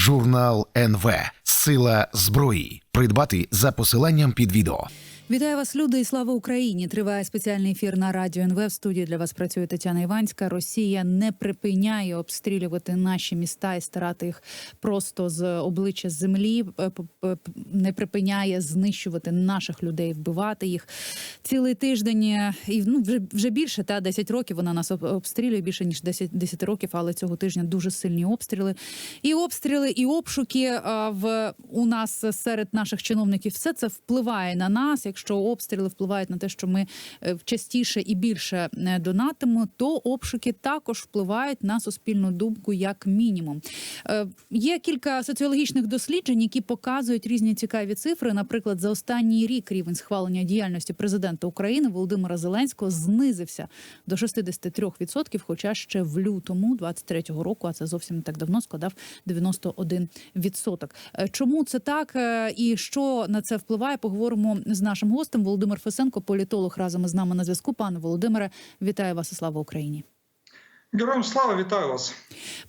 Журнал НВ Сила зброї. Придбати за посиланням під відео. Вітаю вас, люди, і слава Україні! Триває спеціальний ефір на радіо НВ. В студії для вас працює Тетяна Іванська. Росія не припиняє обстрілювати наші міста і старати їх просто з обличчя землі. П- Не припиняє знищувати наших людей, вбивати їх цілий тиждень. е, І ну вже вже більше та 10 років вона нас обстрілює більше ніж 10, 10 років. Але цього тижня дуже сильні обстріли. І обстріли, і обшуки в у нас серед наших чиновників. Все це впливає на нас. Якщо обстріли впливають на те, що ми е, частіше і більше е, донатимо, то обшуки також впливають на суспільну думку, як мінімум. Е, Є кілька соціологічних досліджень, які показують різні цікаві цифри. Наприклад, за останній рік рівень схвалення діяльності президента України Володимира Зеленського знизився до 63%, хоча ще в лютому 23-го року, а це зовсім не так давно, складав 91%. Е, Чому це так і що на це впливає? Поговоримо з нашим гостем Володимир Фесенко, політолог разом із нами на зв'язку. Пане Володимире, вітаю вас і слава Україні. Героям слава, вітаю вас.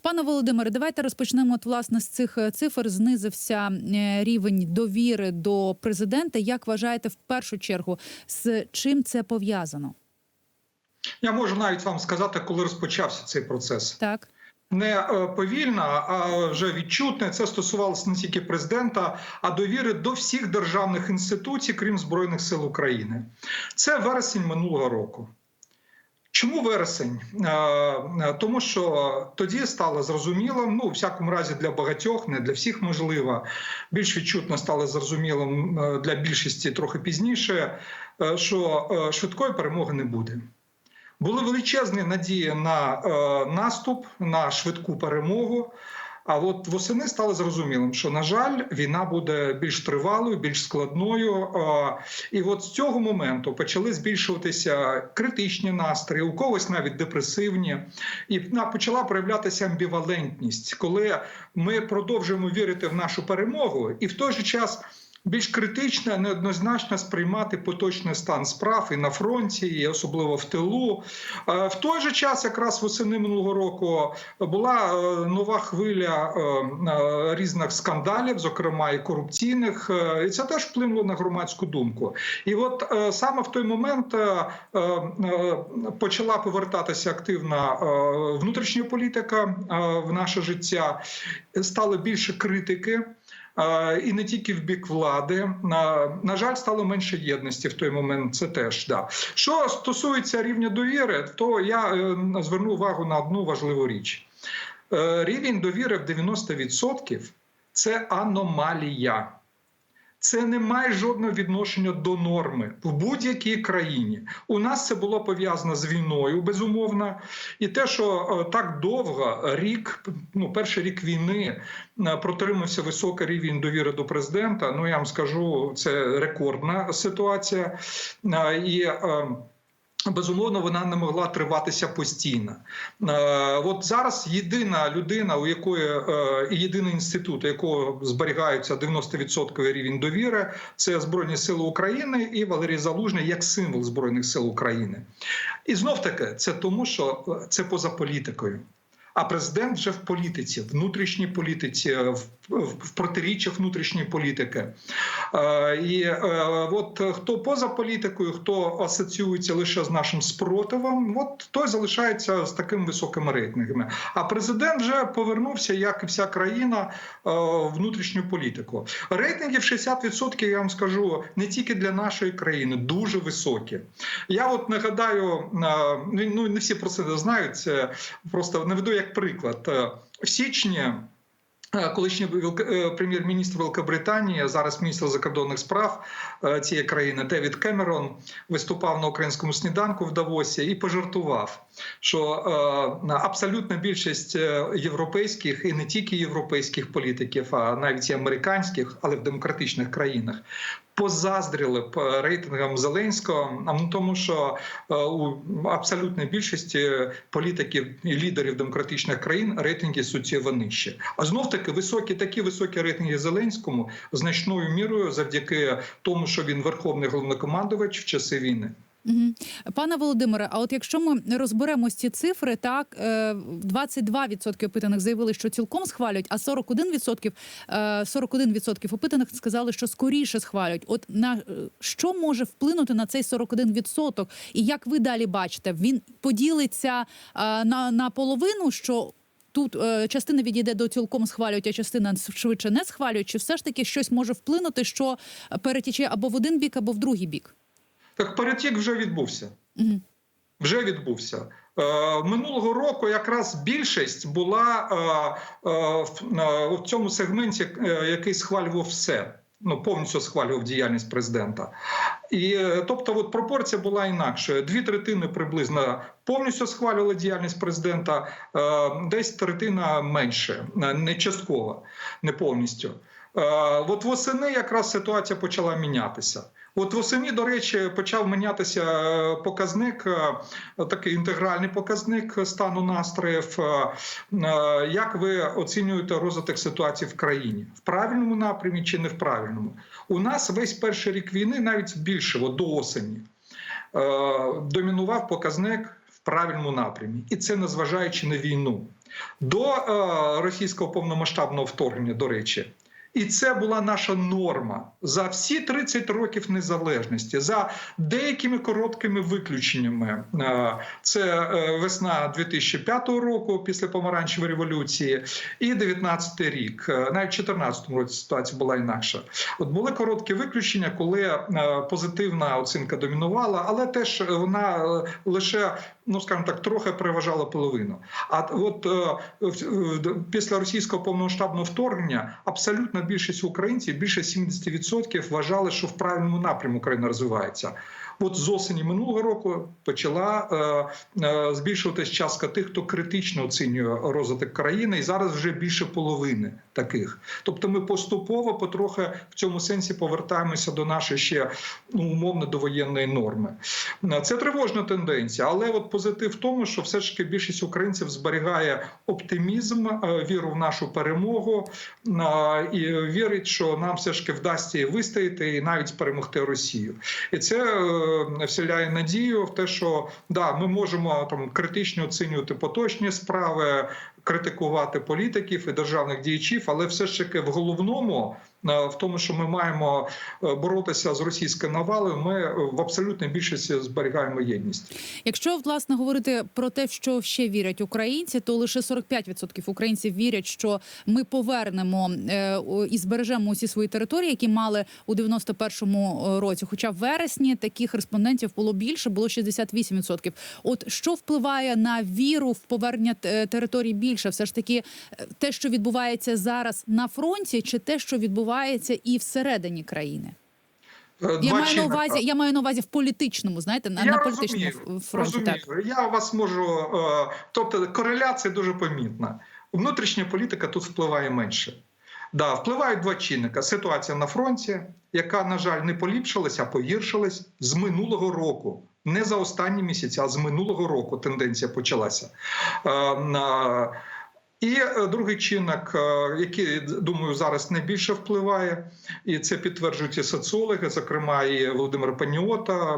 Пане Володимире, давайте розпочнемо от, власне з цих е, цифр. Знизився е, рівень довіри до президента. Як вважаєте, в першу чергу з чим це пов'язано? Я можу навіть вам сказати, коли розпочався цей процес. Так. Не е, повільно, а вже відчутне. Це стосувалося не тільки президента, а довіри до всіх державних інституцій, крім Збройних сил України. Це вересень минулого року. Чому вересень? Е, е, Тому що тоді стало зрозумілим, ну, у всякому разі, для багатьох, не для всіх можливо, більш відчутно стало зрозумілим для більшості трохи пізніше, що швидкої перемоги не буде. Були величезні надії на е, наступ, на швидку перемогу. А от восени стало зрозумілим, що на жаль, війна буде більш тривалою, більш складною. Е, і от з цього моменту почали збільшуватися критичні настрої, у когось навіть депресивні, і почала проявлятися амбівалентність, коли ми продовжуємо вірити в нашу перемогу, і в той же час більш критично, неоднозначно сприймати поточний стан справ і на фронті, і особливо в тилу. Е, В той же час, якраз восени минулого року, була е, нова хвиля е, різних скандалів, зокрема і корупційних, і це теж вплинуло на громадську думку. І от саме в той момент почала повертатися активна внутрішня політика в наше життя, стало більше критики. І не тільки в бік влади. На, на жаль, стало менше єдності в той момент. Це теж да. Що стосується рівня довіри, то я е, зверну увагу на одну важливу річ: Е, рівень довіри в 90% – це аномалія. Це не має жодного відношення до норми в будь-якій країні. У нас це було пов'язано з війною, безумовно, і те, що е, так довго рік, ну перший рік війни е, протримався високий рівень довіри до президента. Ну я вам скажу, це рекордна ситуація. Е, І Безумовно, вона не могла триватися постійно. Е, От зараз єдина людина, у якої е, і єдиний інститут, у якого зберігаються 90% рівень довіри, це Збройні Сили України і Валерій Залужний як символ Збройних сил України. І знов таки це тому, що е, це поза політикою. А президент вже в політиці, внутрішній політиці, в, в, протиріччях внутрішньої політики. Е, і е, от хто поза політикою, хто асоціюється лише з нашим спротивом, от той залишається з такими високими рейтингами. А президент вже повернувся, як і вся країна, е, в внутрішню політику. Рейтинги в 60%, я вам скажу, не тільки для нашої країни, дуже високі. Я от нагадаю, е, ну не всі про це знають. Просто наведу як приклад. Е, В січні. е, Колишній е, прем'єр-міністр Великобританії, зараз міністр закордонних справ цієї країни Девід Кемерон виступав на українському сніданку в Давосі і пожартував, що абсолютна більшість європейських і не тільки європейських політиків, а навіть і американських, але в демократичних країнах. Позаздрили б е, рейтингам Зеленського, ну тому, що е, у абсолютної більшості політиків і лідерів демократичних країн рейтинги суттєво нижчі. А знов таки високі такі високі рейтинги Зеленському значною мірою завдяки тому, що він верховний головнокомандувач в часи війни. Пане Володимире, а от якщо ми розберемо ці цифри, так е, 22% опитаних заявили, що цілком схвалюють, а 41%, е, 41% опитаних сказали, що скоріше схвалюють. От на е, що може вплинути на цей 41%? І як ви далі бачите, він поділиться е, на, на половину, що Тут е, частина відійде до цілком схвалюють, а частина швидше не схвалюють. Чи все ж таки щось може вплинути, що перетіче або в один бік, або в другий бік? Так перетік вже відбувся. Угу. Вже відбувся. Е, Минулого року якраз більшість була е, е, в, цьому сегменті, який схвалював все. Ну, повністю схвалював діяльність президента. І тобто, от пропорція була інакшою. Дві третини приблизно повністю схвалювали діяльність президента, десь третина менше, не частково, не повністю. От восени якраз ситуація почала мінятися. От восени, до речі, почав мінятися е, показник, е, такий інтегральний показник стану настроїв. Е, Як ви оцінюєте розвиток ситуації в країні? В правильному напрямі чи не в правильному? У нас весь перший рік війни, навіть більше, до осені, домінував показник в правильному напрямі, і це незважаючи на війну. До російського повномасштабного вторгнення, до речі. І це була наша норма за всі 30 років незалежності, за деякими короткими виключеннями. Е, Це е, весна 2005 року після помаранчевої революції, і 19 рік. Е, Навіть в 2014 році ситуація була інакша. От були короткі виключення, коли позитивна оцінка домінувала, але теж вона лише. Ну, скажімо так, трохи переважала половину. А от після російського повномасштабного вторгнення абсолютна більшість українців, більше 70% вважали, що в правильному напрямку країна розвивається. От з осені минулого року почала е, е, збільшуватись частка тих, хто критично оцінює розвиток країни, і зараз вже більше половини таких. Тобто, ми поступово, потрохи в цьому сенсі повертаємося до нашої ще ну, умовно довоєнної норми. Е, Це тривожна тенденція, але от позитив в тому, що все ж таки більшість українців зберігає оптимізм, віру в нашу перемогу і вірить, що нам все ж таки вдасться і вистояти, і навіть перемогти Росію. І це вселяє надію в те, що да, ми можемо там критично оцінювати поточні справи, критикувати політиків і державних діячів, але все ж таки в головному. Е, В тому, що ми маємо е, боротися з російською навалою, ми е, в абсолютній більшості зберігаємо єдність. Якщо власне говорити про те, що ще вірять українці, то лише 45% українців вірять, що ми повернемо і збережемо усі свої території, які мали у 91-му році. Хоча в вересні таких респондентів було більше, було 68%. От що впливає на віру в повернення територій більше, все ж таки те, що відбувається зараз на фронті, чи те, що відбувається і всередині країни? Е, Я маю на увазі, я маю на увазі в політичному, знаєте, на, Я на політичному розумію, фронті. Так. Я вас можу. е, Тобто кореляція дуже помітна. Внутрішня політика тут впливає менше. Да, впливають два чинника: ситуація на фронті, яка, на жаль, не поліпшилася, а погіршилась з минулого року. Не за останні місяці, а з минулого року тенденція почалася. Е, І е, другий чинник, е, який думаю зараз найбільше впливає, і це підтверджують і соціологи, зокрема і Володимир Паніота,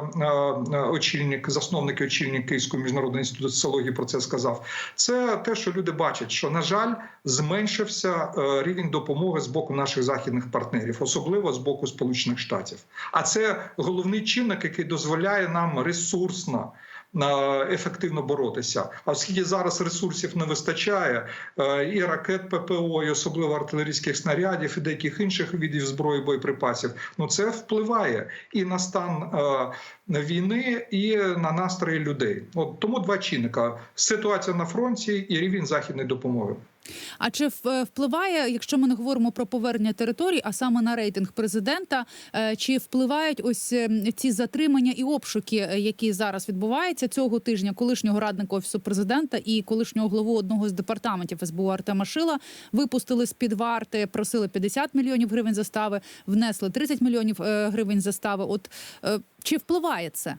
е, очільник, засновник і очільник Київського міжнародного інституту соціології про це сказав. Це те, що люди бачать, що на жаль зменшився рівень допомоги з боку наших західних партнерів, особливо з боку Сполучених Штатів. А це головний чинник, який дозволяє нам ресурсно. Ефективно боротися, а оскільки зараз ресурсів не вистачає, е, і ракет ППО, і особливо артилерійських снарядів, і деяких інших видів зброї боєприпасів, ну це впливає і на стан е, війни, і на настрої людей. От тому два чинника: ситуація на фронті і рівень західної допомоги. А чи е, впливає, якщо ми не говоримо про повернення територій, а саме на рейтинг президента, е, чи впливають ось е, ці затримання і обшуки, е, які зараз відбуваються цього тижня, колишнього радника офісу президента і колишнього главу одного з департаментів СБУ Артема Шила випустили з під варти, просили 50 мільйонів гривень застави, внесли 30 мільйонів гривень застави. От чи впливає це?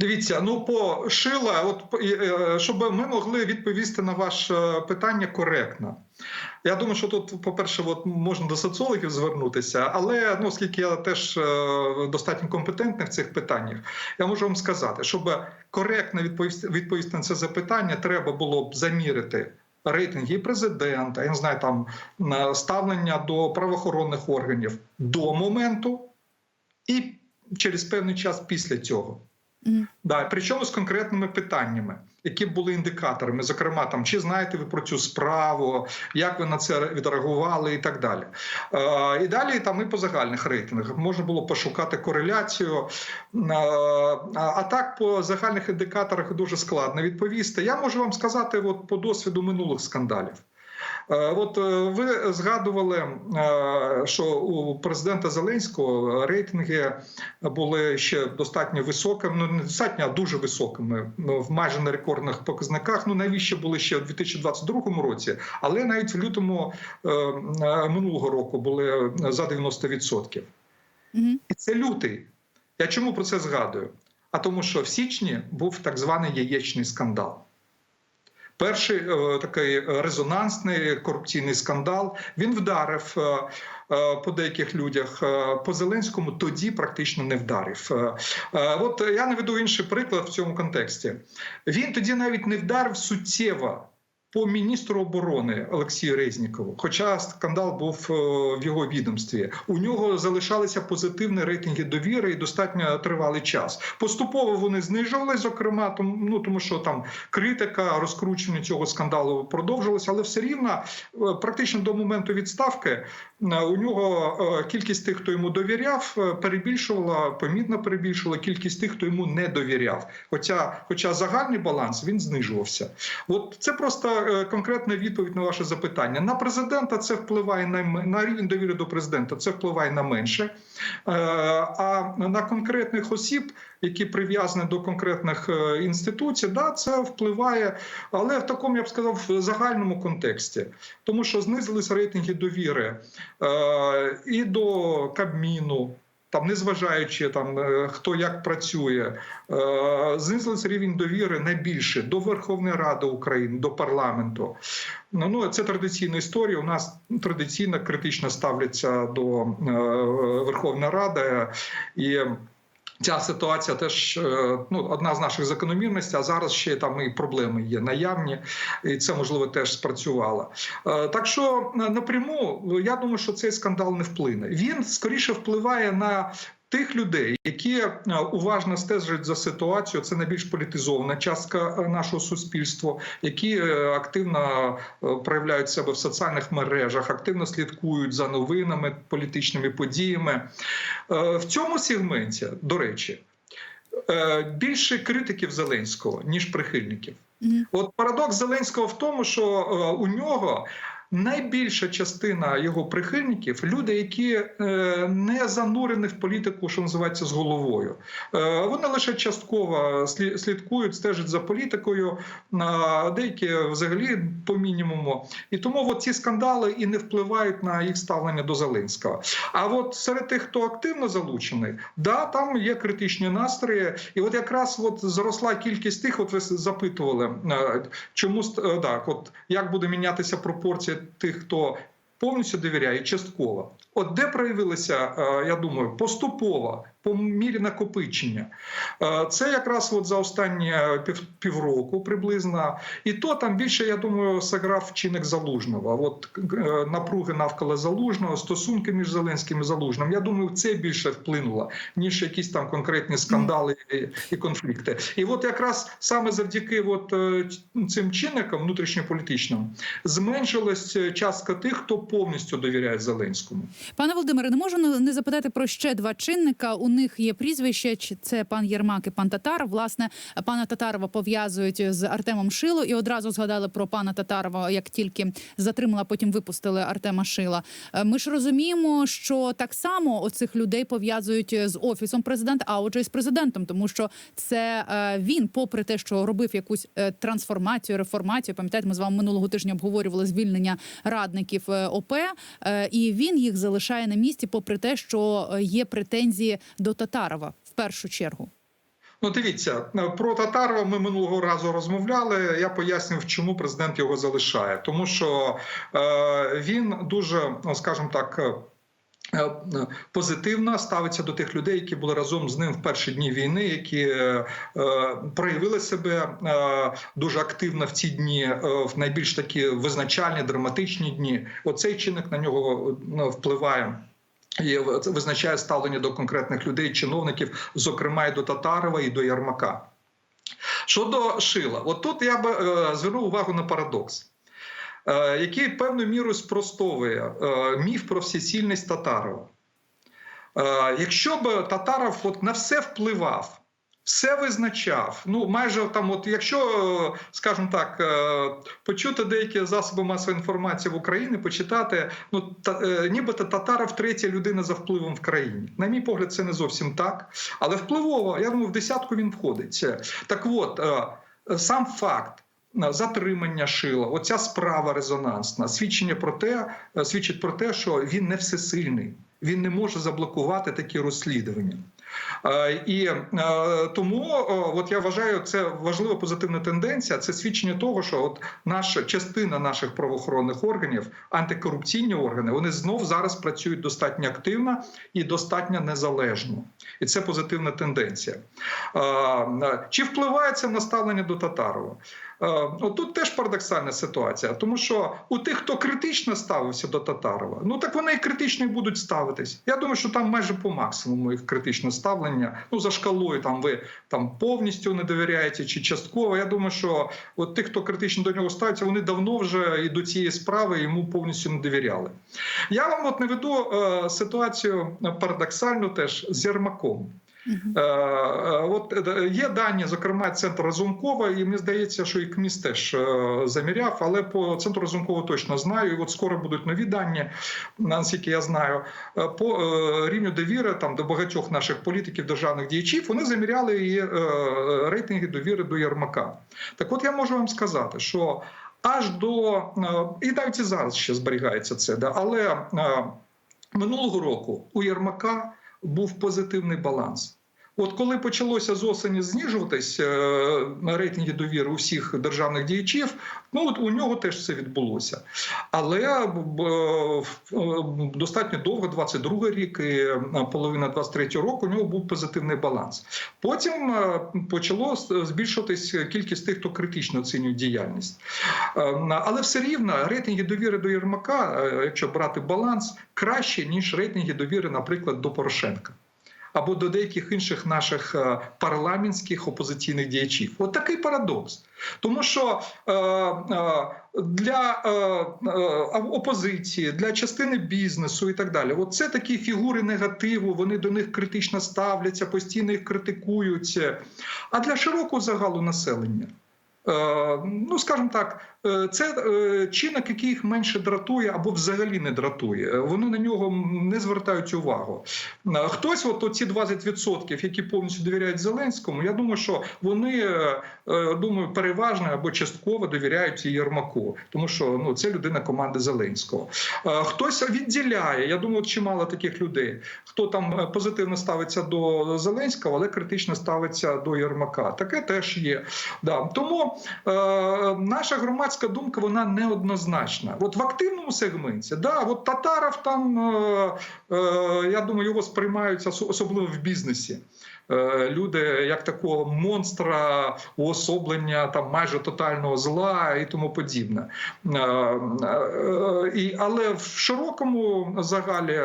Дивіться, ну по Шила, от е, щоб ми могли відповісти на ваше питання коректно. Я думаю, що тут, по-перше, от можна до соціологів звернутися, але ну, оскільки я теж е, достатньо компетентний в цих питаннях, я можу вам сказати, щоб коректно відповісти, відповісти на це запитання, треба було б замірити. Рейтинги президента, я не знаю, там ставлення до правоохоронних органів до моменту і через певний час після цього. Мгм. Да, причому з конкретними питаннями, які були індикаторами, зокрема, там чи знаєте ви про цю справу, як ви на це відреагували, і так далі. Е, і далі там і по загальних рейтингах можна було пошукати кореляцію. Е, а так по загальних індикаторах дуже складно відповісти. Я можу вам сказати, от по досвіду минулих скандалів. Е, От е, ви згадували, е, що у президента Зеленського рейтинги були ще достатньо високими, ну не достатньо, а дуже високими, ну, в майже на рекордних показниках. Ну навіщо були ще у 2022 році, але навіть в лютому минулого року були за 90%. Мгм. І це лютий. Я чому про це згадую? А тому, що в січні був так званий яєчний скандал. Перший е, такий резонансний корупційний скандал він вдарив е, е, по деяких людях. Е, по Зеленському тоді практично не вдарив. Е, е, от я наведу інший приклад в цьому контексті. Він тоді навіть не вдарив суттєво. По міністру оборони Олексію Резнікову, хоча скандал був е, в його відомстві, у нього залишалися позитивні рейтинги довіри і достатньо тривалий час. Поступово вони знижувалися, зокрема, тому, ну тому що там критика розкручення цього скандалу продовжилася, але все рівно е, практично до моменту відставки е, у нього кількість тих, хто йому довіряв, перебільшувала помітно перебільшувала кількість тих, хто йому не довіряв. Хоча, хоча загальний баланс він знижувався. От це просто е, конкретна відповідь на ваше запитання. На президента це впливає на, на рівень довіри до президента. Це впливає на менше. Е, А на конкретних осіб, які прив'язані до конкретних е, інституцій, да, це впливає, але в такому я б сказав в загальному контексті, тому що знизились рейтинги довіри і до Кабміну. Там, незважаючи там е, хто як працює, е, знизився рівень довіри найбільше до Верховної Ради України, до парламенту. Ну, ну це традиційна історія. У нас традиційно критично ставляться до е, Верховної Ради і. Ця ситуація теж е, ну одна з наших закономірностей, а зараз ще там і проблеми є наявні, і це можливо теж спрацювало. Е, Так що е, напряму я думаю, що цей скандал не вплине. Він скоріше впливає на. Тих людей, які е, уважно стежать за ситуацією, це найбільш політизована частка е, нашого суспільства, які е, активно проявляють себе в соціальних мережах, активно слідкують за новинами, політичними подіями. В цьому сегменті, до речі, більше критиків Зеленського ніж прихильників. От парадокс Зеленського в тому, що у нього найбільша частина його прихильників люди, які е, не занурені в політику, що називається з головою. Е, вони лише частково слідкують, стежать за політикою, деякі взагалі по мінімуму. І тому ці скандали і не впливають на їх ставлення до Зеленського. А от серед тих, хто активно залучений, да, там є критичні настрої, і от якраз от зросла кількість тих, от ви запитували, е, чому так, от як буде мінятися пропорція тих, хто повністю довіряє, частково. От де проявилося, е, я думаю, поступово, по мірі накопичення. Е, Це якраз от за останні пів, півроку приблизно. І то там більше, я думаю, сыграв чинник Залужного. От е, напруги навколо Залужного, стосунки між Зеленським і Залужним. Я думаю, це більше вплинуло, ніж якісь там конкретні скандали і, конфлікти. І от якраз саме завдяки от цим чинникам внутрішньополітичним зменшилась частка тих, хто повністю довіряє Зеленському. Пане Володимире, не можу не запитати про ще два чинника. У них є прізвище. чи Це пан Єрмак і пан Татар. Власне, пана Татарова пов'язують з Артемом Шило, і одразу згадали про пана Татарова, як тільки затримала, потім випустили Артема Шила. Е, Ми ж розуміємо, що так само оцих людей пов'язують з офісом президента, а отже, з президентом, тому що це е, він, попри те, що робив якусь е, трансформацію, реформацію. Пам'ятаєте, ми з вами минулого тижня обговорювали звільнення радників ОП, і він їх залишає на місці, попри те, що е, є претензії до Татарова в першу чергу. Ну, дивіться, про Татарова ми минулого разу розмовляли. Я пояснив, чому президент його залишає. Тому що е, він дуже, ну, скажімо так. Е, е, Позитивно ставиться до тих людей, які були разом з ним в перші дні війни, які е, е, проявили себе е, дуже активно в ці дні, е, в найбільш такі визначальні, драматичні дні. Оцей чинник на нього ну, впливає. І визначає ставлення до конкретних людей, чиновників, зокрема і до Татарова, і до Ярмака. Щодо Шила, от тут я би е, звернув увагу на парадокс, який певною мірою спростовує е, міф про всесільність Татарова. Е, якщо б Татаров от на все впливав, все визначав. Ну, майже там, от якщо, е, скажімо так, е, почути деякі засоби масової інформації в Україні, почитати, ну та, е, нібито Татаров третя людина за впливом в країні. На мій погляд, це не зовсім так. Але впливово, я думаю, в десятку він входить. Так от, е, сам факт. Затримання шила, оця справа резонансна, свідчення про те, е, свідчить про те, що він не всесильний, він не може заблокувати такі розслідування. Е, І е, тому, от я вважаю, це важлива позитивна тенденція. Це свідчення того, що от наша частина наших правоохоронних органів, антикорупційні органи, вони знов зараз працюють достатньо активно і достатньо незалежно, і це позитивна тенденція. Чи впливає це на ставлення до Татарова? Е, От тут теж парадоксальна ситуація, тому що у тих, хто критично ставився до Татарова, ну так вони і критично і будуть ставитись. Я думаю, що там майже по максимуму їх критичне ставлення. Ну за шкалою там ви там повністю не довіряєте чи частково. Я думаю, що от тих, хто критично до нього ставиться, вони давно вже і до цієї справи йому повністю не довіряли. Я вам от наведу е, ситуацію парадоксальну теж з Єрмаком. Е, е, От е, є дані, зокрема, центр Разумкова, і мені здається, що і КМІС теж заміряв, але по центру Разумкова точно знаю. І от скоро будуть нові дані, наскільки я знаю, по рівню довіри там до багатьох наших політиків, державних діячів. Вони заміряли і рейтинги довіри до Єрмака. Так, от я можу вам сказати, що аж до і навіть і зараз ще зберігається це, да, але минулого року у Єрмака був позитивний баланс. От коли почалося з осені знижуватись е, рейтинги довіри усіх державних діячів, ну от у нього теж це відбулося. Але е, достатньо довго, 22 рік і е, половина 23 року, у нього був позитивний баланс. Потім е, почало збільшуватись кількість тих, хто критично оцінює діяльність. Е, Але все рівно рейтинги довіри до Єрмака, е, якщо брати баланс, краще ніж рейтинги довіри, наприклад, до Порошенка. Або до деяких інших наших е, парламентських опозиційних діячів. От такий парадокс. Тому що е, е, для е, е, опозиції, для частини бізнесу і так далі, от це такі фігури негативу, вони до них критично ставляться, постійно їх критикують. А для широкого загалу населення. Е, Ну, скажімо так, це е, чинник, який їх менше дратує або взагалі не дратує. Е, Вони на нього не звертають увагу. Е, Хтось, от оці 20%, які повністю довіряють Зеленському, я думаю, що вони е, е, думаю, переважно або частково довіряють і Єрмаку, тому що ну це людина команди Зеленського. Е, Хтось відділяє. Я думаю, чимало таких людей, хто там е, позитивно ставиться до Зеленського, але критично ставиться до Єрмака. Таке теж є. Да. Тому е, наша громадська думка вона неоднозначна. От в активному сегменті, да, от Татаров там, е, е, я думаю, його сприймають ос- особливо в бізнесі. Е, Люди як такого монстра, уособлення там майже тотального зла і тому подібне. І, але в широкому загалі,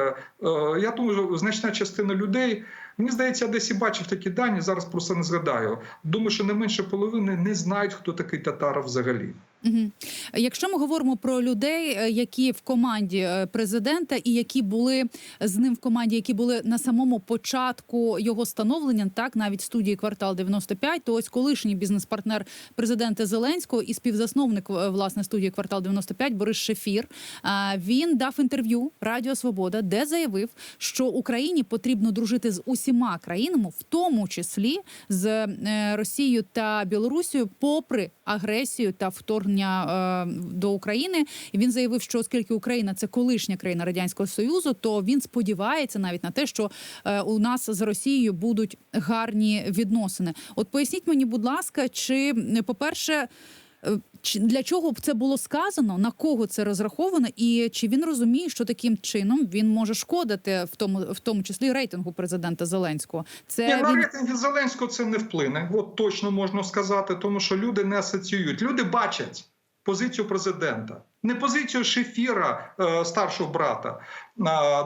я думаю, значна частина людей. Мені здається, я десь і бачив такі дані. Зараз просто не згадаю. Думаю, що не менше половини не знають, хто такий татаров взагалі. Угу. Якщо ми говоримо про людей, е, які в команді е, президента і які були з ним в команді, які були на самому початку його становлення, так навіть студії квартал 95, то ось колишній бізнес-партнер президента Зеленського і співзасновник е, власне студії квартал 95 Борис Шефір. е, Він дав інтерв'ю Радіо Свобода, де заявив, що Україні потрібно дружити з усіма країнами, в тому числі з е, Росією та Білорусією, попри агресію та вторгнення вторгнення е, до України. І він заявив, що оскільки Україна це колишня країна радянського союзу, то він сподівається навіть на те, що е, у нас з Росією будуть гарні відносини. От поясніть мені, будь ласка, чи по перше. Для чого б це було сказано? На кого це розраховано, і чи він розуміє, що таким чином він може шкодити в тому, в тому числі рейтингу президента Зеленського? Це Ні, на він рейтинг Зеленського це не вплине. От точно можна сказати, тому що люди не асоціюють. Люди бачать позицію президента, не позицію Шефіра, е, старшого брата.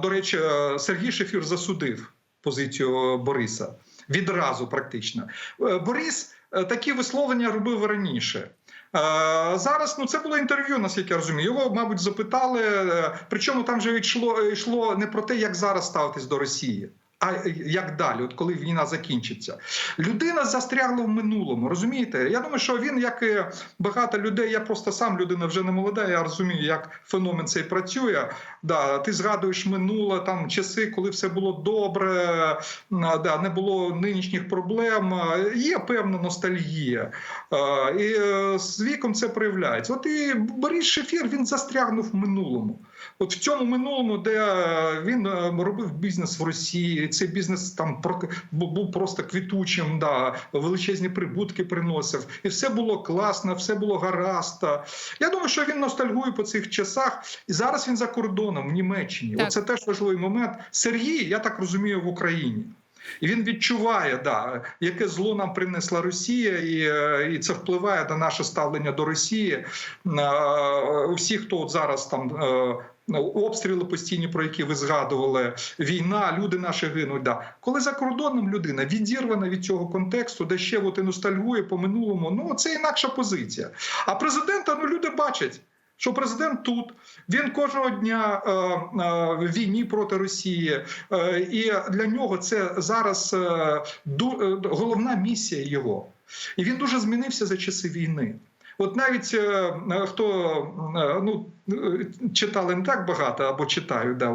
До речі, е, Сергій Шефір засудив позицію Бориса відразу, практично. Е, Борис такі висловлення робив раніше. Е, Зараз ну це було інтерв'ю, наскільки я розумію. Його, мабуть, запитали. е, Причому там вже йшло, йшло не про те, як зараз ставитись до Росії. А як далі, от коли війна закінчиться, людина застрягла в минулому. Розумієте? Я думаю, що він, як і багато людей, я просто сам людина вже не молода. Я розумію, як феномен цей працює. Да, ти згадуєш минуле там часи, коли все було добре, да, не було нинішніх проблем. Є певна ностальгія, і е, з віком це проявляється. От і Борис Шефір він застрягнув в минулому. От в цьому минулому, де е, він е, робив бізнес в Росії, цей бізнес там був просто квітучим, да, величезні прибутки приносив, і все було класно, все було гаразд. Я думаю, що він ностальгує по цих часах, і зараз він за кордоном в Німеччині. Так. Оце теж важливий момент. Сергій, я так розумію, в Україні. І він відчуває, да, яке зло нам принесла Росія, і, е, і це впливає на наше ставлення до Росії. Всі, хто от зараз там обстріли постійні, про які ви згадували, війна, люди наші гинуть. Да. Коли за кордоном людина відірвана від цього контексту, де ще от і ностальгує по минулому, ну це інакша позиція. А президента ну люди бачать. Що президент тут він кожного дня е, е, війні проти Росії, е, і для нього це зараз е, ду- е, головна місія його. І він дуже змінився за часи війни. От навіть е, хто е, ну читали не так багато або читаю да,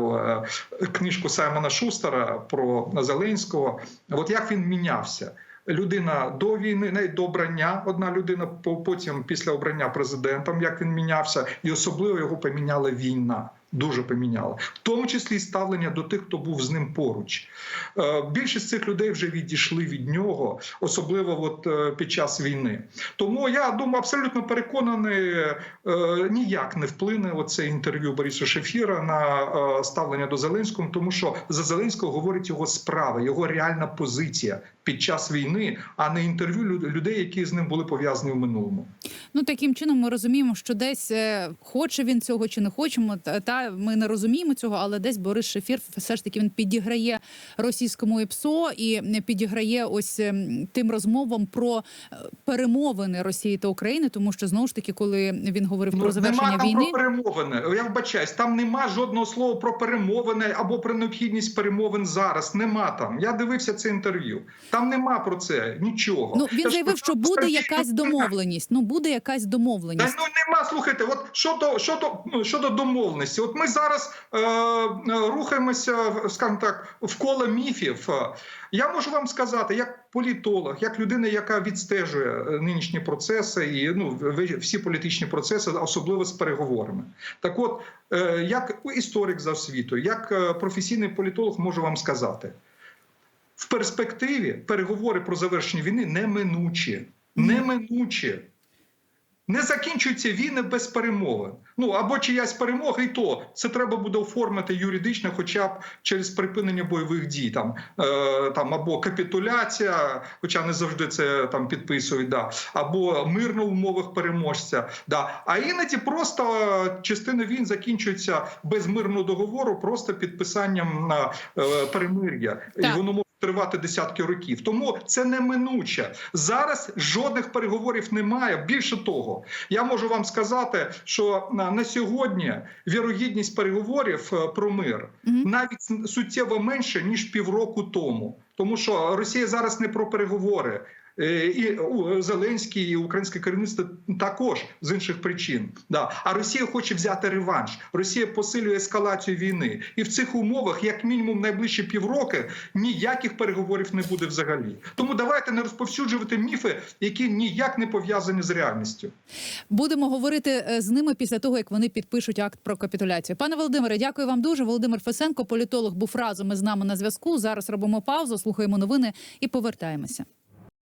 е, книжку Саймона Шустера про Зеленського. От як він мінявся. Людина до війни, навіть до обрання, одна людина, по- потім після обрання президентом, як він мінявся, і особливо його поміняла війна. Дуже поміняла, в тому числі і ставлення до тих, хто був з ним поруч. Е, Більшість цих людей вже відійшли від нього, особливо от е, під час війни. Тому я думаю, абсолютно переконаний, е, ніяк не вплине оце інтерв'ю Бориса Шефіра на ставлення до Зеленського, тому що за Зеленського говорить його справа, його реальна позиція під час війни, а не інтерв'ю людей, які з ним були пов'язані в минулому. Ну таким чином ми розуміємо, що десь хоче він цього чи не хочемо. Та, та ми не розуміємо цього, але десь Борис Шефір все ж таки він підіграє російському ІПСО і не підіграє ось ем, тим розмовам про е, перемовини Росії та України, тому що знову ж таки, коли він говорив про завершення нема там війни. про перемовини. Я вбачаюсь, там нема жодного слова про перемовини або про необхідність перемовин зараз. Нема там. Я дивився це інтерв'ю. Там нема про це нічого. Ну він ж заявив, що буде якась домовленість. Ну буде якась Та домовленість. ну нема. Слухайте, от щодо щодо ну, щодо домовленості, от ми зараз е, рухаємося, скажімо так, в коло міфів. Я можу вам сказати, як політолог, як людина, яка відстежує е, нинішні процеси і ну всі політичні процеси, особливо з переговорами. Так, от е, як історик за освітою, як е, професійний політолог, можу вам сказати. В перспективі переговори про завершення війни неминучі. Неминучі. Не закінчуються війни без перемовин. Ну або чиясь перемога, і то це треба буде оформити юридично, хоча б через припинення бойових дій, там е, там або капітуляція, хоча не завжди це там підписують, да, або мир на умовах переможця. Да. А іноді просто частина війн закінчується без мирного договору, просто підписанням на е, перемир'я, і воно може тривати десятки років. Тому це неминуче. Зараз жодних переговорів немає. Більше того, я можу вам сказати, що на, на сьогодні вірогідність переговорів е, про мир навіть суттєво менше ніж півроку тому. Тому що Росія зараз не про переговори. Е, І Зеленський і українське керівництво також з інших причин. Да. А Росія хоче взяти реванш. Росія посилює ескалацію війни. І в цих умовах, як мінімум, найближчі півроки ніяких переговорів не буде взагалі. Тому давайте не розповсюджувати міфи, які ніяк не пов'язані з реальністю. Будемо говорити е, з ними після того, як вони підпишуть акт про капітуляцію. Пане Володимире, дякую вам дуже. Володимир Фесенко, політолог, був разом із нами на зв'язку. Зараз робимо паузу, слухаємо новини і повертаємося.